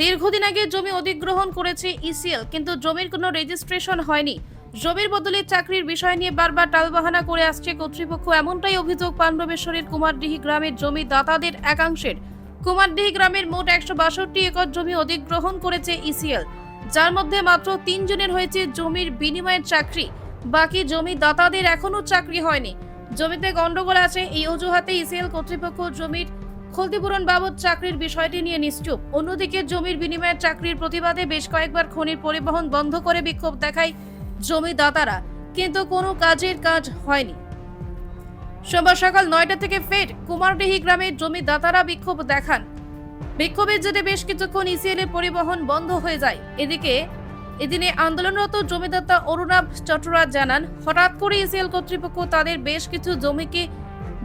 দীর্ঘদিন আগে জমি অধিগ্রহণ করেছে ইসিএল কিন্তু জমির কোনো রেজিস্ট্রেশন হয়নি। জমির বদলে চাকরির বিষয় নিয়ে বারবার টালবাহানা করে আসছে কর্তৃপক্ষ। এমনটাই অভিযোগ পাণ্ডবেশ্বরের কুমারডিহি গ্রামের জমি দাতাদের একাংশের। কুমারডিহি গ্রামের মোট একশো বাষট্টি একর জমি অধিগ্রহণ করেছে ইসিএল যার মধ্যে মাত্র তিনজনের হয়েছে জমির বিনিময়ের চাকরি। বাকি জমি দাতাদের এখনও চাকরি হয়নি। জমিতে গন্ডগোল আছে, এই অজুহাতে ইসিএল কর্তৃপক্ষ জমির ক্ষতিপূরণ বাবদ চাকরির বিষয়টি নিয়ে নিশ্চুপ। অন্যদিকে জমির বিনিময়ের চাকরির প্রতিবাদে বেশ কয়েকবার খনির পরিবহন বন্ধ করে বিক্ষোভ দেখায় জমিদাতারা, কিন্তু কোনো কাজের কাজ হয়নি। সোমবার সকাল নয়টা থেকে ফের কুমারডিহি গ্রামের জমিদাতারা বিক্ষোভ দেখান। বিক্ষোভের জেরে বেশ কিছুক্ষণ ইসিএল এর পরিবহন বন্ধ হয়ে যায়। এদিকে, এদিনে আন্দোলনরত জমিদাতা অরুণাভ চট্টরা জানান, হঠাৎ করে ইসিএল কর্তৃপক্ষ তাদের বেশ কিছু জমিকে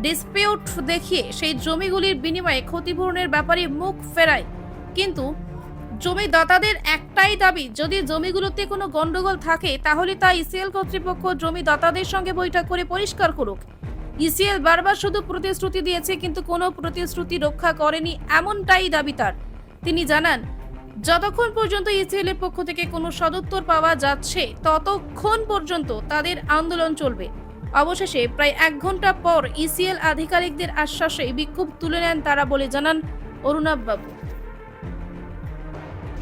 ডিসপিউট দেখিয়ে সেই জমিগুলির বিনিময়ে ক্ষতিপূরণের ব্যাপারে মুখ ফেরায়। কিন্তু জমিদাতাদের একটাই দাবি, যদি জমিগুলোতে কোনো গন্ডগোল থাকে, তাহলে তা ইসিএল কর্তৃপক্ষ জমিদাতাদের সঙ্গে বৈঠক করে পরিষ্কার করুক। ইসিএল বারবার শুধু প্রতিশ্রুতি দিয়েছে, কিন্তু কোনো প্রতিশ্রুতি রক্ষা করেনি এমনটাই দাবি তার। তিনি জানান, যতক্ষণ পর্যন্ত ইসিএল এর পক্ষ থেকে কোনো সদুত্তর পাওয়া যাচ্ছে, ততক্ষণ পর্যন্ত তাদের আন্দোলন চলবে। অবশেষে প্রায় এক ঘণ্টা পর ইসিএল আধিকারিকদের আশ্বাসে বিক্ষোভ তুলে নেন তারা বলে জানান অরুণাভ বাবু।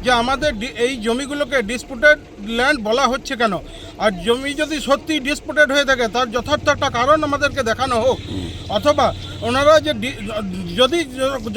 যে আমাদের এই জমিগুলোকে ডিসপুটেড ল্যান্ড বলা হচ্ছে কেন? আর জমি যদি সত্যি ডিসপুটেড হয়ে থাকে, তার যথার্থ একটা কারণ আমাদেরকে দেখানো হোক। অথবা ওনারা যে যদি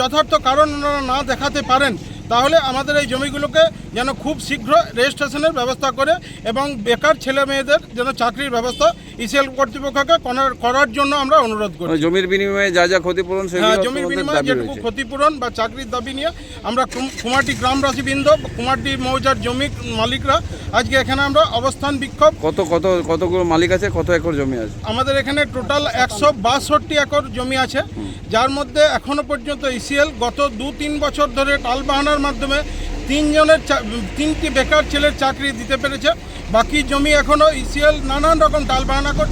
যথার্থ কারণ ওনারা না দেখাতে পারেন তাহলে আমাদের এই জমিগুলোকে যেন খুব শীঘ্র রেজিস্ট্রেশনের ব্যবস্থা করে এবং বেকার ছেলে মেয়েদের যেন চাকরির ব্যবস্থা ইসিএল কর্তৃপক্ষকে করার- জন্য আমরা অনুরোধ করি মানে জমির বিনিময়ে যা যা ক্ষতিপূরণ হ্যাঁ জমির বিনিময়ে যেটুকু ক্ষতিপূরণ বা চাকরির দাবি নিয়ে আমরা কুমারটি গ্রামবাসীবৃন্দ কুমারটি মৌজার জমি মালিকরা আজকে এখানে আমরা অবস্থান বিক্ষোভ। কত কত কতগুলো মালিক আছে? কত একর জমি আছে? আমাদের এখানে টোটাল একশো বাষট্টি একর জমি আছে। যার মধ্যে এখনও পর্যন্ত ইসিএল গত দু তিন বছর ধরে টালবাহানার মাধ্যমে তিনজনের তিনটি বেকার ছেলের চাকরি দিতে পেরেছে। বাকি জমি এখনও ইসিএল নানান রকম টালবাহানা করছে।